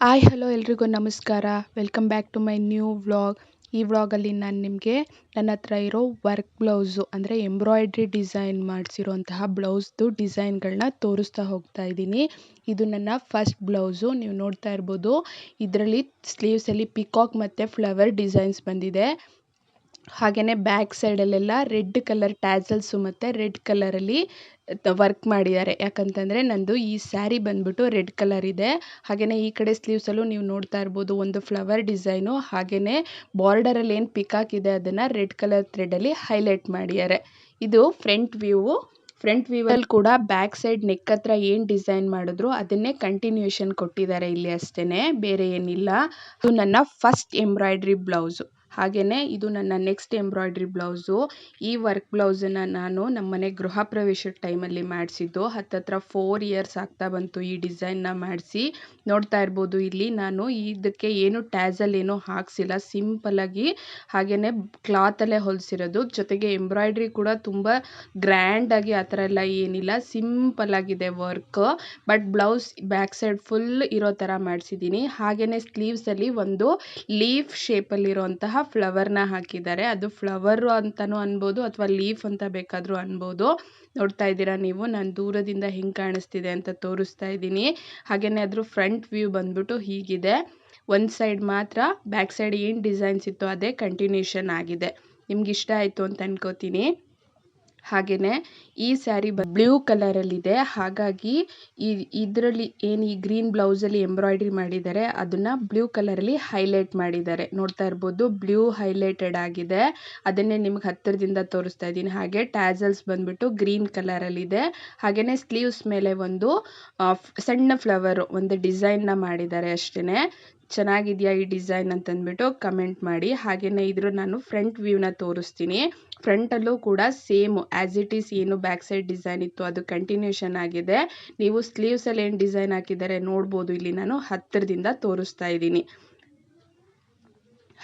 Hi hello ಎಲ್ರಿಗೂ ನಮಸ್ಕಾರ. Welcome back to my new vlog ಈ ವ್ಲಾಗಲ್ಲಿ ನಾನು ನಿಮಗೆ ನನ್ನ ಹತ್ರ ಇರೋ ವರ್ಕ್ ಬ್ಲೌಸು ಅಂದರೆ ಎಂಬ್ರಾಯ್ಡ್ರಿ ಡಿಸೈನ್ ಮಾಡಿಸಿರೋಂತಹ ಬ್ಲೌಸ್ದು ಡಿಸೈನ್ಗಳನ್ನ ತೋರಿಸ್ತಾ ಹೋಗ್ತಾ ಇದ್ದೀನಿ. ಇದು ನನ್ನ ಫಸ್ಟ್ ಬ್ಲೌಸು ನೀವು ನೋಡ್ತಾ ಇರ್ಬೋದು. ಇದರಲ್ಲಿ ಸ್ಲೀವ್ಸಲ್ಲಿ ಪಿಕಾಕ್ ಮತ್ತು ಫ್ಲವರ್ ಡಿಸೈನ್ಸ್ ಬಂದಿದೆ. ಹಾಗೆಯೇ ಬ್ಯಾಕ್ ಸೈಡಲ್ಲೆಲ್ಲ ರೆಡ್ ಕಲರ್ ಟ್ಯಾಸಲ್ಸು ಮತ್ತು ರೆಡ್ ಕಲರಲ್ಲಿ ವರ್ಕ್ ಮಾಡಿದ್ದಾರೆ. ಯಾಕಂತಂದರೆ ನಂದು ಈ ಸ್ಯಾರಿ ಬಂದ್ಬಿಟ್ಟು ರೆಡ್ ಕಲರ್ ಇದೆ. ಹಾಗೆಯೇ ಈ ಕಡೆ ಸ್ಲೀವ್ಸಲ್ಲೂ ನೀವು ನೋಡ್ತಾ ಇರ್ಬೋದು ಒಂದು ಫ್ಲವರ್ ಡಿಸೈನು. ಹಾಗೆಯೇ ಬಾರ್ಡರಲ್ಲಿ ಏನು ಪಿಕಾಕ್ ಇದೆ ಅದನ್ನು ರೆಡ್ ಕಲರ್ ಥ್ರೆಡಲ್ಲಿ ಹೈಲೈಟ್ ಮಾಡಿದ್ದಾರೆ. ಇದು ಫ್ರಂಟ್ ವ್ಯೂವು ಫ್ರಂಟ್ ವ್ಯೂವಲ್ಲಿ ಕೂಡ ಬ್ಯಾಕ್ ಸೈಡ್ ನೆಕ್ ಹತ್ರ ಏನು ಡಿಸೈನ್ ಮಾಡಿದ್ರು ಅದನ್ನೇ ಕಂಟಿನ್ಯೂಷನ್ ಕೊಟ್ಟಿದ್ದಾರೆ ಇಲ್ಲಿ ಅಷ್ಟೇ ಬೇರೆ ಏನಿಲ್ಲ. ಇದು ನನ್ನ ಫಸ್ಟ್ ಎಂಬ್ರಾಯ್ಡ್ರಿ ಬ್ಲೌಸು. ಹಾಗೆಯೇ ಇದು ನನ್ನ ನೆಕ್ಸ್ಟ್ ಎಂಬ್ರಾಯ್ಡ್ರಿ ಬ್ಲೌಸು ಈ ವರ್ಕ್ ಬ್ಲೌಸನ್ನು ನಾನು ನಮ್ಮ ಮನೆ ಗೃಹ ಪ್ರವೇಶದ ಟೈಮಲ್ಲಿ ಮಾಡಿಸಿದ್ದು. ಹತ್ತತ್ರ ಫೋರ್ ಇಯರ್ಸ್ ಆಗ್ತಾ ಬಂತು ಈ ಡಿಸೈನ್ನ ಮಾಡಿಸಿ. ನೋಡ್ತಾ ಇರ್ಬೋದು ಇಲ್ಲಿ ನಾನು ಇದಕ್ಕೆ ಏನು ಟ್ಯಾಸಲ್ ಏನೂ ಹಾಕ್ಸಿಲ್ಲ. ಸಿಂಪಲಾಗಿ ಹಾಗೆಯೇ ಕ್ಲಾತಲ್ಲೇ ಹೊಲಿಸಿರೋದು. ಜೊತೆಗೆ ಎಂಬ್ರಾಯ್ಡ್ರಿ ಕೂಡ ತುಂಬ ಗ್ರ್ಯಾಂಡಾಗಿ ಆ ಥರ ಎಲ್ಲ ಏನಿಲ್ಲ. ಸಿಂಪಲ್ಲಾಗಿದೆ work but blouse back side full ಇರೋ ಥರ ಮಾಡಿಸಿದ್ದೀನಿ. ಹಾಗೆಯೇ ಸ್ಲೀವ್ಸಲ್ಲಿ ಒಂದು ಲೀಫ್ ಶೇಪಲ್ಲಿರುವಂತಹ ಫ್ಲವರ್ನ ಹಾಕಿದ್ದಾರೆ. ಅದು ಫ್ಲವರು ಅಂತಲೂ ಅನ್ಬೋದು ಅಥವಾ ಲೀಫ್ ಅಂತ ಬೇಕಾದರೂ ಅನ್ಬೋದು. ನೋಡ್ತಾ ಇದ್ದೀರಾ ನೀವು? ನಾನು ದೂರದಿಂದ ಹೆಂಗೆ ಕಾಣಿಸ್ತಿದೆ ಅಂತ ತೋರಿಸ್ತಾ ಇದ್ದೀನಿ. ಹಾಗೆಯೇ ಅದ್ರ ಫ್ರಂಟ್ ವ್ಯೂ ಬಂದ್ಬಿಟ್ಟು ಹೀಗಿದೆ. ಒಂದು ಸೈಡ್ ಮಾತ್ರ ಬ್ಯಾಕ್ ಸೈಡ್ ಏನು ಡಿಸೈನ್ಸ್ ಇತ್ತು ಅದೇ ಕಂಟಿನ್ಯೂಷನ್ ಆಗಿದೆ. ನಿಮ್ಗೆ ಇಷ್ಟ ಆಯಿತು ಅಂತ ಅನ್ಕೋತೀನಿ. ಹಾಗೆಯೇ ಈ ಸ್ಯಾರಿ ಬ್ಲೂ ಕಲರಲ್ಲಿದೆ ಹಾಗಾಗಿ ಇದರಲ್ಲಿ ಏನು ಈ ಗ್ರೀನ್ ಬ್ಲೌಸಲ್ಲಿ ಎಂಬ್ರಾಯ್ಡ್ರಿ ಮಾಡಿದ್ದಾರೆ, ಅದನ್ನ ಬ್ಲೂ ಕಲರಲ್ಲಿ ಹೈಲೈಟ್ ಮಾಡಿದ್ದಾರೆ. ನೋಡ್ತಾ ಇರ್ಬೋದು ಬ್ಲೂ ಹೈಲೈಟೆಡ್ ಆಗಿದೆ. ಅದನ್ನೇ ನಿಮ್ಗೆ ಹತ್ತಿರದಿಂದ ತೋರಿಸ್ತಾ ಇದ್ದೀನಿ. ಹಾಗೆ ಟ್ಯಾಸಲ್ಸ್ ಬಂದ್ಬಿಟ್ಟು ಗ್ರೀನ್ ಕಲರಲ್ಲಿದೆ ಹಾಗೇನೆ ಸ್ಲೀವ್ಸ್ ಮೇಲೆ ಒಂದು ಸಣ್ಣ ಫ್ಲವರ್ ಒಂದು ಡಿಸೈನ್ನ ಮಾಡಿದ್ದಾರೆ ಅಷ್ಟೇ ಚೆನ್ನಾಗಿದೆಯಾ ಈ ಡಿಸೈನ್ ಅಂತಂದ್ಬಿಟ್ಟು ಕಮೆಂಟ್ ಮಾಡಿ. ಹಾಗೆಯೇ ಇದ್ರ ನಾನು ಫ್ರಂಟ್ ವ್ಯೂನ ತೋರಿಸ್ತೀನಿ. ಫ್ರಂಟಲ್ಲೂ ಕೂಡ ಸೇಮ್ ಆ್ಯಸ್ ಇಟ್ ಈಸ್ ಏನು ಬ್ಯಾಕ್ ಸೈಡ್ ಡಿಸೈನ್ ಇತ್ತು ಅದು ಕಂಟಿನ್ಯೂಷನ್ ಆಗಿದೆ. ನೀವು ಸ್ಲೀವ್ಸಲ್ಲಿ ಏನು ಡಿಸೈನ್ ಹಾಕಿದ್ದಾರೆ ನೋಡ್ಬೋದು. ಇಲ್ಲಿ ನಾನು ಹತ್ತಿರದಿಂದ ತೋರಿಸ್ತಾ ಇದ್ದೀನಿ.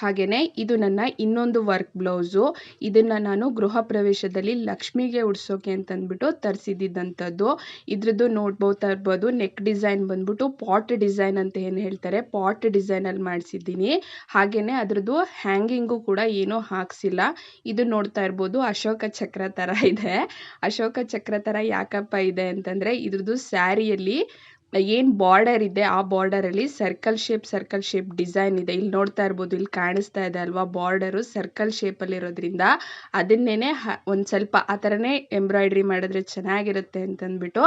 ಹಾಗೆಯೇ ಇದು ನನ್ನ ಇನ್ನೊಂದು ವರ್ಕ್ ಬ್ಲೌಸು ಇದನ್ನು ನಾನು ಗೃಹ ಪ್ರವೇಶದಲ್ಲಿ ಲಕ್ಷ್ಮಿಗೆ ಉಡ್ಸೋಕೆ ಅಂತಂದ್ಬಿಟ್ಟು ತರಿಸಿದ್ದಂಥದ್ದು ಇದ್ರದ್ದು ನೋಡ್ಬೋತಾ ಇರ್ಬೋದು ನೆಕ್ ಡಿಸೈನ್ ಬಂದ್ಬಿಟ್ಟು ಪಾಟ್ ಡಿಸೈನ್ ಅಂತ ಏನು ಹೇಳ್ತಾರೆ ಪಾಟ್ ಡಿಸೈನಲ್ಲಿ ಮಾಡಿಸಿದ್ದೀನಿ. ಹಾಗೆಯೇ ಅದರದ್ದು ಹ್ಯಾಂಗಿಂಗು ಕೂಡ ಏನೂ ಹಾಕ್ಸಿಲ್ಲ. ಇದು ನೋಡ್ತಾ ಇರ್ಬೋದು, ಅಶೋಕ ಚಕ್ರ ಥರ ಇದೆ. ಅಶೋಕ ಚಕ್ರ ಥರ ಯಾಕಪ್ಪ ಇದೆ ಅಂತಂದರೆ ಇದ್ರದ್ದು ಸ್ಯಾರಿಯಲ್ಲಿ ಏನು ಬಾರ್ಡರ್ ಇದೆ, ಆ ಬಾರ್ಡರಲ್ಲಿ circle shape circle shape design ಇದೆ. ಇಲ್ಲಿ ನೋಡ್ತಾ ಇರ್ಬೋದು ಇಲ್ಲಿ ಕಾಣಿಸ್ತಾ ಇದೆ ಅಲ್ವಾ ಬಾರ್ಡರು ಸರ್ಕಲ್ ಶೇಪ್ ಅಲ್ಲಿ ಇರೋದ್ರಿಂದ ಅದನ್ನೇನೆ ಒಂದು ಸ್ವಲ್ಪ ಆ ಥರನೇ ಎಂಬ್ರಾಯ್ಡ್ರಿ ಮಾಡಿದ್ರೆ ಚೆನ್ನಾಗಿರುತ್ತೆ ಅಂತಂದ್ಬಿಟ್ಟು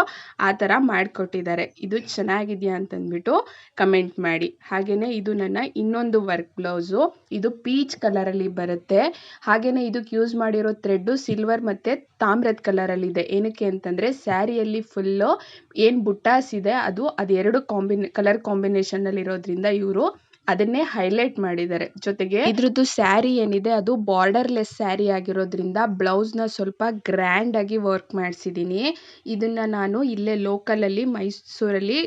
ಆ ಥರ ಮಾಡಿಕೊಟ್ಟಿದ್ದಾರೆ. ಇದು ಚೆನ್ನಾಗಿದೆಯಾ ಅಂತಂದ್ಬಿಟ್ಟು ಕಮೆಂಟ್ ಮಾಡಿ. ಹಾಗೆಯೇ ಇದು ನನ್ನ ಇನ್ನೊಂದು ವರ್ಕ್ ಬ್ಲೌಸು ಇದು ಪೀಚ್ ಕಲರಲ್ಲಿ ಬರುತ್ತೆ. ಹಾಗೆಯೇ ಇದಕ್ಕೆ ಯೂಸ್ ಮಾಡಿರೋ ಥ್ರೆಡ್ಡು ಸಿಲ್ವರ್ ಮತ್ತು ತಾಮ್ರದ ಕಲರಲ್ಲಿದೆ ಏನಕ್ಕೆ ಅಂತಂದರೆ ಸ್ಯಾರಿಯಲ್ಲಿ ಫುಲ್ಲು ಏನು ಬುಟ್ಟಾಸ್ ಇದೆ ಅದು ಅದೆರಡು ಕಾಂಬಿನೇ ಕಲರ್ ಕಾಂಬಿನೇಷನ್ನಲ್ಲಿರೋದ್ರಿಂದ ಇವರು ಅದನ್ನೇ ಹೈಲೈಟ್ ಮಾಡಿದ್ದಾರೆ. ಜೊತೆಗೆ ಇದ್ರದ್ದು ಸ್ಯಾರಿ ಏನಿದೆ, ಅದು ಬಾರ್ಡರ್ಲೆಸ್ ಸ್ಯಾರಿ ಆಗಿರೋದ್ರಿಂದ ಬ್ಲೌಸ್ನ ಸ್ವಲ್ಪ ಗ್ರ್ಯಾಂಡ್ ಆಗಿ ವರ್ಕ್ ಮಾಡಿಸಿದ್ದೀನಿ ಇದನ್ನ ನಾನು ಇಲ್ಲೇ ಲೋಕಲಲ್ಲಿ ಮೈಸೂರಲ್ಲಿ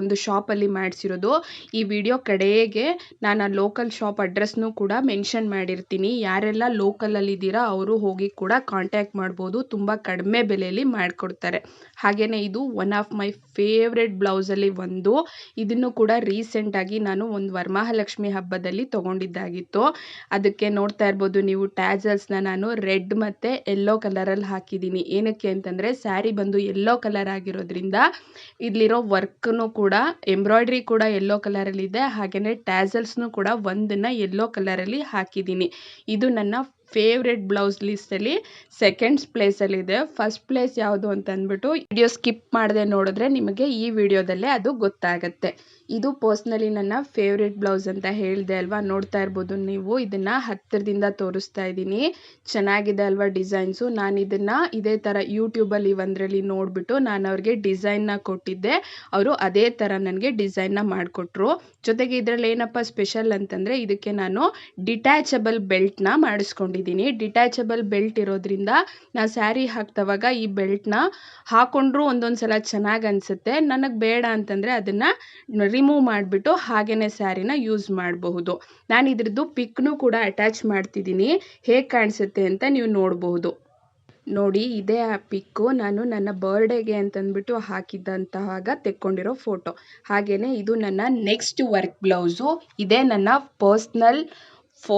ಒಂದು ಶಾಪಲ್ಲಿ ಮಾಡಿಸಿರೋದು. ಈ ವಿಡಿಯೋ ಕಡೆಗೆ ನಾನು ಆ ಲೋಕಲ್ ಶಾಪ್ ಅಡ್ರೆಸ್ನೂ ಕೂಡ ಮೆನ್ಷನ್ ಮಾಡಿರ್ತೀನಿ. ಯಾರೆಲ್ಲ ಲೋಕಲಲ್ಲಿ ಇದ್ದೀರಾ, ಅವರು ಹೋಗಿ ಕೂಡ ಕಾಂಟ್ಯಾಕ್ಟ್ ಮಾಡ್ಬೋದು. ತುಂಬ ಕಡಿಮೆ ಬೆಲೆಯಲ್ಲಿ ಮಾಡಿಕೊಡ್ತಾರೆ. ಹಾಗೆಯೇ ಇದು ಒನ್ ಆಫ್ ಮೈ ಫೇವ್ರೆಟ್ ಬ್ಲೌಸಲ್ಲಿ ಒಂದು. ಇದನ್ನು ಕೂಡ ರೀಸೆಂಟಾಗಿ ನಾನು ಒಂದು ವರಮಹಾಲಕ್ಷ್ಮಿ ಹಬ್ಬದಲ್ಲಿ ತೊಗೊಂಡಿದ್ದಾಗಿತ್ತು. ಅದಕ್ಕೆ ನೋಡ್ತಾ ಇರ್ಬೋದು, ನೀವು ಟ್ಯಾಸಲ್ಸ್ನ ನಾನು ರೆಡ್ ಮತ್ತು ಯೆಲ್ಲೋ ಕಲರಲ್ಲಿ ಹಾಕಿದ್ದೀನಿ. ಏನಕ್ಕೆ ಅಂತಂದರೆ, ಸ್ಯಾರಿ ಬಂದು ಎಲ್ಲೋ ಕಲರ್ ಆಗಿರೋದ್ರಿಂದ ಇಲ್ಲಿರೋ ವರ್ಕ್ನು ಕೂಡ, ಎಂಬ್ರಾಯ್ಡ್ರಿ ಕೂಡ ಯೆಲ್ಲೋ ಕಲರಲ್ಲಿದೆ. ಹಾಗೆಯೇ ಟ್ಯಾಜಲ್ಸ್ನು ಕೂಡ ಒಂದನ್ನು ಯೆಲ್ಲೋ ಕಲರಲ್ಲಿ ಹಾಕಿದ್ದೀನಿ. ಇದು ನನ್ನ ಫೇವ್ರೆಟ್ ಬ್ಲೌಸ್ ಲಿಸ್ಟಲ್ಲಿ ಸೆಕೆಂಡ್ಸ್ ಪ್ಲೇಸಲ್ಲಿದೆ ಫಸ್ಟ್ ಪ್ಲೇಸ್ ಯಾವುದು ಅಂತ ಅಂದ್ಬಿಟ್ಟು ವಿಡಿಯೋ ಸ್ಕಿಪ್ ಮಾಡದೆ ನೋಡಿದ್ರೆ ನಿಮಗೆ ಈ ವಿಡಿಯೋದಲ್ಲೇ ಅದು ಗೊತ್ತಾಗುತ್ತೆ. ಇದು ಪರ್ಸ್ನಲಿ ನನ್ನ ಫೇವ್ರೆಟ್ ಬ್ಲೌಸ್ ಅಂತ ಹೇಳಿದೆ ಅಲ್ವಾ? ನೋಡ್ತಾ ಇರ್ಬೋದು ನೀವು. ಇದನ್ನು ಹತ್ತಿರದಿಂದ ತೋರಿಸ್ತಾ ಇದ್ದೀನಿ. ಚೆನ್ನಾಗಿದೆ ಅಲ್ವಾ ಡಿಸೈನ್ಸು ನಾನು ಇದನ್ನು ಇದೇ ಥರ ಯೂಟ್ಯೂಬಲ್ಲಿ ಒಂದರಲ್ಲಿ ನೋಡಿಬಿಟ್ಟು ನಾನು ಅವ್ರಿಗೆ ಡಿಸೈನ್ನ ಕೊಟ್ಟಿದ್ದೆ. ಅವರು ಅದೇ ಥರ ನನಗೆ ಡಿಸೈನ್ನ ಮಾಡಿಕೊಟ್ರು. ಜೊತೆಗೆ ಇದರಲ್ಲಿ ಏನಪ್ಪ ಸ್ಪೆಷಲ್ ಅಂತಂದರೆ ಇದಕ್ಕೆ ನಾನು ಡಿಟ್ಯಾಚಬಲ್ ಬೆಲ್ಟ್ನ ಮಾಡಿಸ್ಕೊಂಡಿದ್ದೀನಿ ಡಿಟ್ಯಾಚಬಲ್ ಬೆಲ್ಟ್ ಇರೋದ್ರಿಂದ ನಾನು ಸ್ಯಾರಿ ಹಾಕ್ತವಾಗ ಈ ಬೆಲ್ಟ್ನ ಹಾಕೊಂಡ್ರು ಒಂದೊಂದು ಸಲ ಚೆನ್ನಾಗಿ ಅನಿಸುತ್ತೆ. ನನಗೆ ಬೇಡ ಅಂತಂದರೆ ಅದನ್ನು ರಿಮೂವ್ ಮಾಡಿಬಿಟ್ಟು ಹಾಗೆಯೇ ಸ್ಯಾರಿನ ಯೂಸ್ ಮಾಡಬಹುದು. ನಾನು ಇದ್ರದ್ದು ಪಿಕ್ನು ಕೂಡ ಅಟ್ಯಾಚ್ ಮಾಡ್ತಿದ್ದೀನಿ. ಹೇಗೆ ಕಾಣಿಸುತ್ತೆ ಅಂತ ನೀವು ನೋಡಬಹುದು. ನೋಡಿ, ಇದೇ ಆ ಪಿಕ್ಕು ನಾನು ನನ್ನ ಬರ್ಡೇಗೆ ಅಂತಂದ್ಬಿಟ್ಟು ಹಾಕಿದ್ದಂತಹಾಗ ತೆಕ್ಕೊಂಡಿರೋ ಫೋಟೋ. ಹಾಗೆಯೇ ಇದು ನನ್ನ ನೆಕ್ಸ್ಟ್ ವರ್ಕ್ ಬ್ಲೌಸು. ಇದೇ ನನ್ನ ಪರ್ಸ್ನಲ್ ಫೋ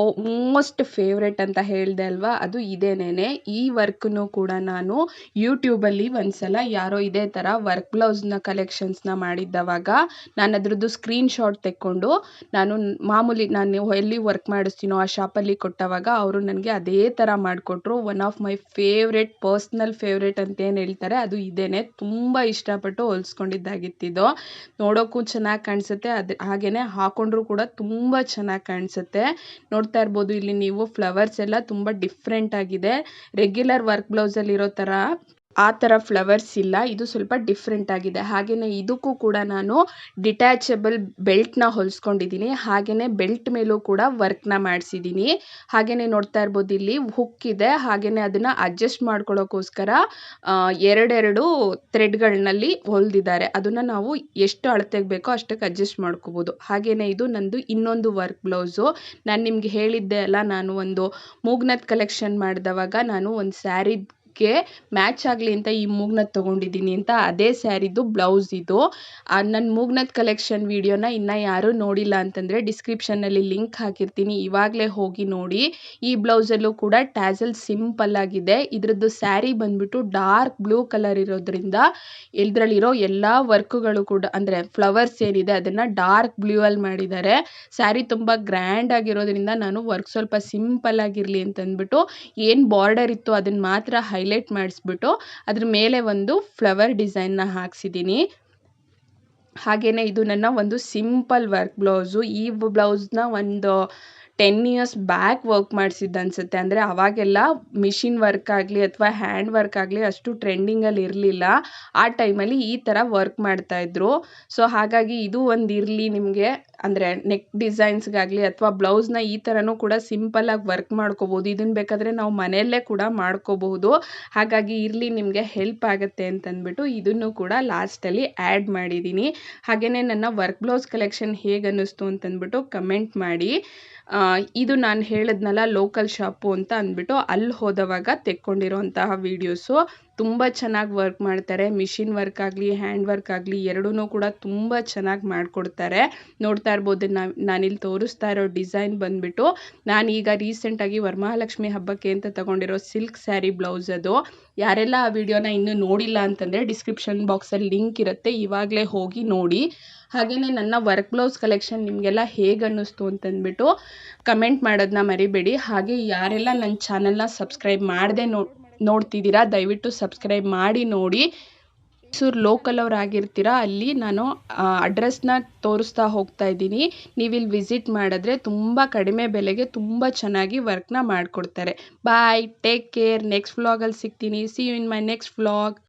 ಮೋಸ್ಟ್ ಫೇವ್ರೆಟ್ ಅಂತ ಹೇಳಿದೆ ಅಲ್ವಾ? ಅದು ಇದೇನೇ ಈ ವರ್ಕ್ನು ಕೂಡ ನಾನು ಯೂಟ್ಯೂಬಲ್ಲಿ ಒಂದ್ಸಲ ಯಾರೋ ಇದೇ ಥರ ವರ್ಕ್ ಬ್ಲೌಸ್ನ ಕಲೆಕ್ಷನ್ಸ್ನ ಮಾಡಿದ್ದವಾಗ ನಾನು ಅದರದ್ದು ಸ್ಕ್ರೀನ್ ಶಾಟ್ ತೆಕ್ಕೊಂಡು ನಾನು ಮಾಮೂಲಿ ನಾನು ಎಲ್ಲಿ ವರ್ಕ್ ಮಾಡಿಸ್ತೀನೋ ಆ ಶಾಪಲ್ಲಿ ಕೊಟ್ಟವಾಗ ಅವರು ನನಗೆ ಅದೇ ಥರ ಮಾಡಿಕೊಟ್ರು. One of my favourite personal favourite ಅಂತ ಏನು ಹೇಳ್ತಾರೆ, ಅದು ಇದೇನೆ. ತುಂಬ ಇಷ್ಟಪಟ್ಟು ಹೊಲ್ಸ್ಕೊಂಡಿದ್ದಾಗಿತ್ತಿದ್ದು ನೋಡೋಕ್ಕೂ ಚೆನ್ನಾಗಿ ಕಾಣಿಸುತ್ತೆ. ಅದು ಹಾಗೆಯೇ ಹಾಕೊಂಡ್ರೂ ಕೂಡ ತುಂಬ ಚೆನ್ನಾಗಿ ಕಾಣಿಸುತ್ತೆ. ನೋಡ್ತಾ ಇರ್ಬೋದು. ಇಲ್ಲಿ ನೀವು ಫ್ಲವರ್ಸ್ ಎಲ್ಲ ತುಂಬ ಡಿಫ್ರೆಂಟ್ ಆಗಿದೆ. ರೆಗ್ಯುಲರ್ ವರ್ಕ್ ಬ್ಲೌಸಲ್ಲಿ ಇರೋ ಥರ ಆ ಥರ ಫ್ಲವರ್ಸ್ ಇಲ್ಲ. ಇದು ಸ್ವಲ್ಪ ಡಿಫ್ರೆಂಟ್ ಆಗಿದೆ. ಹಾಗೆಯೇ ಇದಕ್ಕೂ ಕೂಡ ನಾನು ಡಿಟ್ಯಾಚಬಲ್ ಬೆಲ್ಟ್ನ ಹೊಲಿಸ್ಕೊಂಡಿದ್ದೀನಿ. ಹಾಗೆಯೇ ಬೆಲ್ಟ್ ಮೇಲೂ ಕೂಡ ವರ್ಕ್ನ ಮಾಡಿಸಿದ್ದೀನಿ. ಹಾಗೆಯೇ ನೋಡ್ತಾ ಇರ್ಬೋದು ಇಲ್ಲಿ ಹುಕ್ ಇದೆ. ಹಾಗೆಯೇ ಅದನ್ನು ಅಡ್ಜಸ್ಟ್ ಮಾಡ್ಕೊಳ್ಳೋಕ್ಕೋಸ್ಕರ ಎರಡೆರಡು ಥ್ರೆಡ್ಗಳಲ್ಲಿ ಹೊಲ್ದಿದ್ದಾರೆ. ಅದನ್ನು ನಾವು ಎಷ್ಟು ಅಳತೆಗೆ ಬೇಕೋ ಅಷ್ಟಕ್ಕೆ ಅಡ್ಜಸ್ಟ್ ಮಾಡ್ಕೋಬೋದು. ಹಾಗೆಯೇ ಇದು ನಂದು ಇನ್ನೊಂದು ವರ್ಕ್ ಬ್ಲೌಸು. ನಾನು ನಿಮ್ಗೆ ಹೇಳಿದ್ದೆ ಅಲ್ಲ, ನಾನು ಒಂದು ಮೂಗ್ನದ್ ಕಲೆಕ್ಷನ್ ಮಾಡಿದವಾಗ ನಾನು ಒಂದು ಸ್ಯಾರಿ ಗೆ ಮ್ಯಾಚ್ ಆಗಲಿ ಅಂತ ಈ ಮೂಗ್ನ ತೊಗೊಂಡಿದ್ದೀನಿ ಅಂತ ಅದೇ ಸ್ಯಾರಿದು, ಬ್ಲೌಸ್ ಇದು. ನನ್ನ ಮೂಗ್ನತ್ ಕಲೆಕ್ಷನ್ ವಿಡಿಯೋನ ಇನ್ನೂ ಯಾರೂ ನೋಡಿಲ್ಲ ಅಂತಂದರೆ ಡಿಸ್ಕ್ರಿಪ್ಷನ್ನಲ್ಲಿ ಲಿಂಕ್ ಹಾಕಿರ್ತೀನಿ. ಇವಾಗಲೇ ಹೋಗಿ ನೋಡಿ. ಈ ಬ್ಲೌಸಲ್ಲೂ ಕೂಡ ಟ್ಯಾಸಲ್ ಸಿಂಪಲ್ ಆಗಿದೆ. ಇದ್ರದ್ದು ಸ್ಯಾರಿ ಬಂದ್ಬಿಟ್ಟು ಡಾರ್ಕ್ ಬ್ಲೂ ಕಲರ್ ಇರೋದ್ರಿಂದ ಇದರಲ್ಲಿರೋ ಎಲ್ಲ ವರ್ಕುಗಳು ಕೂಡ ಅಂದರೆ ಫ್ಲವರ್ಸ್ ಏನಿದೆ ಅದನ್ನು ಡಾರ್ಕ್ ಬ್ಲೂ ಅಲ್ಲಿ ಮಾಡಿದ್ದಾರೆ. ಸ್ಯಾರಿ ತುಂಬ ಗ್ರ್ಯಾಂಡ್ ಆಗಿರೋದ್ರಿಂದ ನಾನು ವರ್ಕ್ ಸ್ವಲ್ಪ ಸಿಂಪಲ್ ಆಗಿರಲಿ ಅಂತಂದ್ಬಿಟ್ಟು ಏನು ಬಾರ್ಡರ್ ಇತ್ತು ಅದನ್ನು ಮಾತ್ರ ಹೈಲೈಟ್ ಮಾಡಿಸ್ಬಿಟ್ಟು ಅದ್ರ ಮೇಲೆ ಒಂದು ಫ್ಲವರ್ ಡಿಸೈನ್ನ ಹಾಕ್ಸಿದ್ದೀನಿ. ಹಾಗೆಯೇ ಇದು ನನ್ನ ಒಂದು ಸಿಂಪಲ್ ವರ್ಕ್ ಬ್ಲೌಸು. ಈ ಬ್ಲೌಸ್ನ ಒಂದು ಟೆನ್ ಇಯರ್ಸ್ ಬ್ಯಾಕ್ ವರ್ಕ್ ಮಾಡಿಸಿದ್ದು ಅನಿಸುತ್ತೆ. ಅಂದರೆ ಅವಾಗೆಲ್ಲ ಮಿಷಿನ್ ವರ್ಕ್ ಆಗಲಿ ಅಥವಾ ಹ್ಯಾಂಡ್ ವರ್ಕ್ ಆಗಲಿ ಅಷ್ಟು ಟ್ರೆಂಡಿಂಗಲ್ಲಿ ಇರಲಿಲ್ಲ. ಆ ಟೈಮಲ್ಲಿ ಈ ಥರ ವರ್ಕ್ ಮಾಡ್ತಾಯಿದ್ರು ಸೊ ಹಾಗಾಗಿ ಇದು ಒಂದು ಇರಲಿ ನಿಮಗೆ. ಅಂದರೆ ನೆಕ್ ಡಿಸೈನ್ಸ್ಗಾಗಲಿ ಅಥವಾ ಬ್ಲೌಸ್ನ ಈ ಥರನೂ ಕೂಡ ಸಿಂಪಲ್ಲಾಗಿ ವರ್ಕ್ ಮಾಡ್ಕೋಬೋದು. ಇದನ್ನು ಬೇಕಾದರೆ ನಾವು ಮನೆಯಲ್ಲೇ ಕೂಡ ಮಾಡ್ಕೋಬಹುದು. ಹಾಗಾಗಿ ಇರಲಿ ನಿಮಗೆ ಹೆಲ್ಪ್ ಆಗುತ್ತೆ ಅಂತಂದ್ಬಿಟ್ಟು ಇದನ್ನು ಕೂಡ ಲಾಸ್ಟಲ್ಲಿ ಆ್ಯಡ್ ಮಾಡಿದ್ದೀನಿ ಹಾಗೆಯೇ ನನ್ನ ವರ್ಕ್ ಬ್ಲೌಸ್ ಕಲೆಕ್ಷನ್ ಹೇಗೆ ಅನ್ನಿಸ್ತು ಅಂತಂದ್ಬಿಟ್ಟು ಕಮೆಂಟ್ ಮಾಡಿ. ಇದು ನಾನು ಹೇಳಿದ್ನಲ್ಲ ಲೋಕಲ್ ಶಾಪು ಅಂತ ಅಂದ್ಬಿಟ್ಟು ಅಲ್ಲಿ ಹೋದವಾಗ ತೆಕ್ಕೊಂಡಿರೋಂತಹ ವೀಡಿಯೋಸು ತುಂಬ ಚೆನ್ನಾಗಿ ವರ್ಕ್ ಮಾಡ್ತಾರೆ. ಮಿಷಿನ್ ವರ್ಕ್ ಆಗಲಿ ಹ್ಯಾಂಡ್ ವರ್ಕ್ ಆಗಲಿ ಎರಡೂ ಕೂಡ ತುಂಬ ಚೆನ್ನಾಗಿ ಮಾಡಿಕೊಡ್ತಾರೆ. ನೋಡ್ತಾ ಇರ್ಬೋದು ನಾವು ನಾನಿಲ್ಲಿ ತೋರಿಸ್ತಾ ಇರೋ ಡಿಸೈನ್ ಬಂದುಬಿಟ್ಟು, ನಾನೀಗ ರೀಸೆಂಟಾಗಿ ವರಮಹಾಲಕ್ಷ್ಮಿ ಹಬ್ಬಕ್ಕೆ ಅಂತ ತಗೊಂಡಿರೋ ಸಿಲ್ಕ್ ಸ್ಯಾರಿ ಬ್ಲೌಸ್ ಅದು. ಯಾರೆಲ್ಲ ಆ ವಿಡಿಯೋನ ಇನ್ನೂ ನೋಡಿಲ್ಲ ಅಂತಂದರೆ ಡಿಸ್ಕ್ರಿಪ್ಷನ್ ಬಾಕ್ಸಲ್ಲಿ ಲಿಂಕ್ ಇರುತ್ತೆ. ಇವಾಗಲೇ ಹೋಗಿ ನೋಡಿ. ಹಾಗೆಯೇ ನನ್ನ ವರ್ಕ್ ಬ್ಲೌಸ್ ಕಲೆಕ್ಷನ್ ನಿಮಗೆಲ್ಲ ಹೇಗೆ ಅನ್ನಿಸ್ತು ಅಂತಂದ್ಬಿಟ್ಟು ಕಮೆಂಟ್ ಮಾಡೋದನ್ನ ಮರಿಬೇಡಿ. ಹಾಗೆ ಯಾರೆಲ್ಲ ನನ್ನ ಚಾನಲ್ನ ಸಬ್ಸ್ಕ್ರೈಬ್ ಮಾಡದೆ ನೋ ನೋಡ್ತಿದ್ದೀರಾ? ದಯವಿಟ್ಟು ಸಬ್ಸ್ಕ್ರೈಬ್ ಮಾಡಿ, ನೋಡಿ. ಮೈಸೂರು ಲೋಕಲ್ ಅವ್ರು ಆಗಿರ್ತೀರಾ ಅಲ್ಲಿ ನಾನು ಅಡ್ರೆಸ್ನ ತೋರಿಸ್ತಾ ಹೋಗ್ತಾ ಇದ್ದೀನಿ. ನೀವಿಲ್ಲಿ ವಿಸಿಟ್ ಮಾಡಿದ್ರೆ ತುಂಬ ಕಡಿಮೆ ಬೆಲೆಗೆ ತುಂಬ ಚೆನ್ನಾಗಿ ವರ್ಕ್ನ ಮಾಡಿಕೊಡ್ತಾರೆ. ಬಾಯ್, ಟೇಕ್ ಕೇರ್. ನೆಕ್ಸ್ಟ್ ವ್ಲಾಗಲ್ಲಿ ಸಿಗ್ತೀನಿ. See you in my next vlog